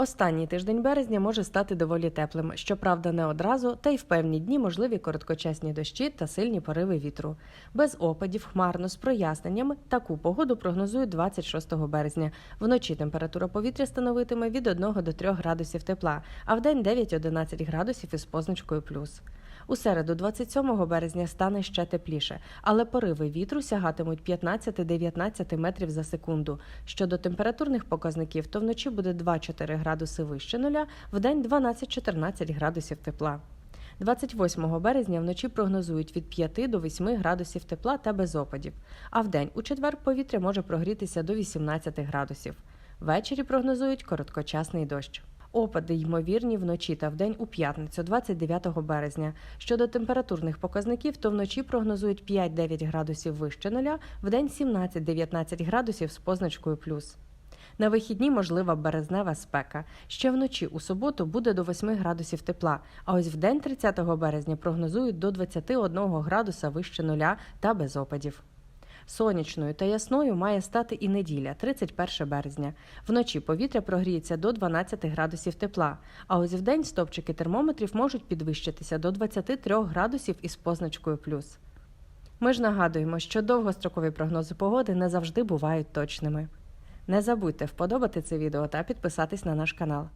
Останній тиждень березня може стати доволі теплим, щоправда, не одразу, та й в певні дні можливі короткочасні дощі та сильні пориви вітру. Без опадів, хмарно з проясненнями таку погоду прогнозують 26 березня. Вночі температура повітря становитиме від 1 до 3 градусів тепла, а в день 9-11 градусів із позначкою плюс. У середу, 27 березня, стане ще тепліше, але пориви вітру сягатимуть 15-19 метрів за секунду. Щодо температурних показників, то вночі буде 2-4 градуси вище нуля, вдень 12-14 градусів тепла. 28 березня вночі прогнозують від 5 до 8 градусів тепла та без опадів, а вдень у четвер повітря може прогрітися до 18 градусів. Ввечері прогнозують короткочасний дощ. Опади ймовірні вночі та вдень у п'ятницю, 29 березня. Щодо температурних показників, то вночі прогнозують 5-9 градусів вище нуля, вдень 17-19 градусів з позначкою плюс. На вихідні можлива березнева спека. Ще вночі у суботу буде до 8 градусів тепла, а ось в день 30 березня прогнозують до 21 градуса вище нуля та без опадів. Сонячною та ясною має стати і неділя, 31 березня. Вночі повітря прогріється до 12 градусів тепла, а ось вдень стопчики термометрів можуть підвищитися до 23 градусів із позначкою плюс. Ми ж нагадуємо, що довгострокові прогнози погоди не завжди бувають точними. Не забудьте вподобати це відео та підписатись на наш канал.